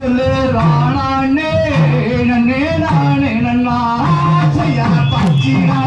ராணானே நன்னே நானே நன்னா செய்யா பச்சினா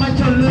சொல்லி.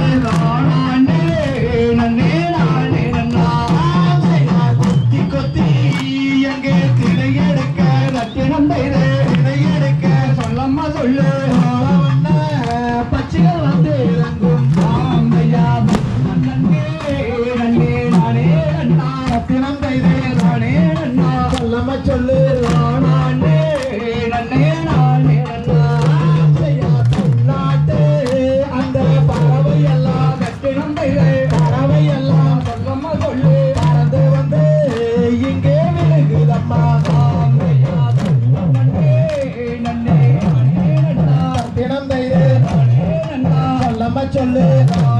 machole.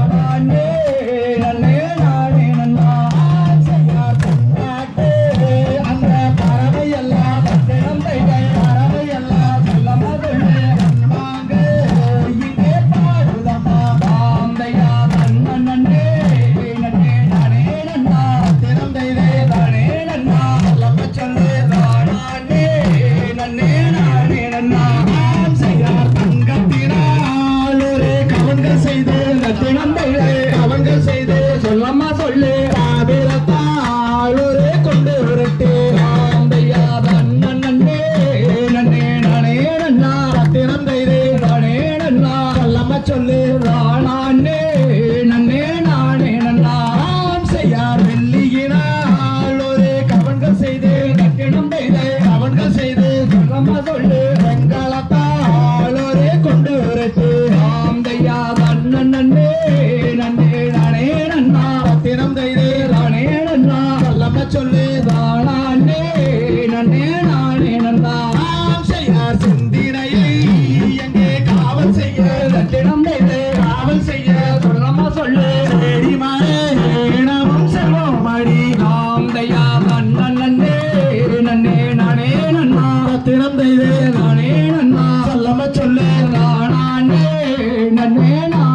தினம் சொல்லு தாளாண்டே நன்னே நானே நந்தா செய்யார் செந்தினையை எங்கே காவல் செய்ய? நட்டிடம் காவல் செய்ய. சொல்லமா சொல்லு. சரி மாறே நமம் செல்வம் மடி நாம் தையா மன்னன் நன்னே நன்னே. நானே நன்னா. திறம் சொல்லு. நானே நன்னே நான்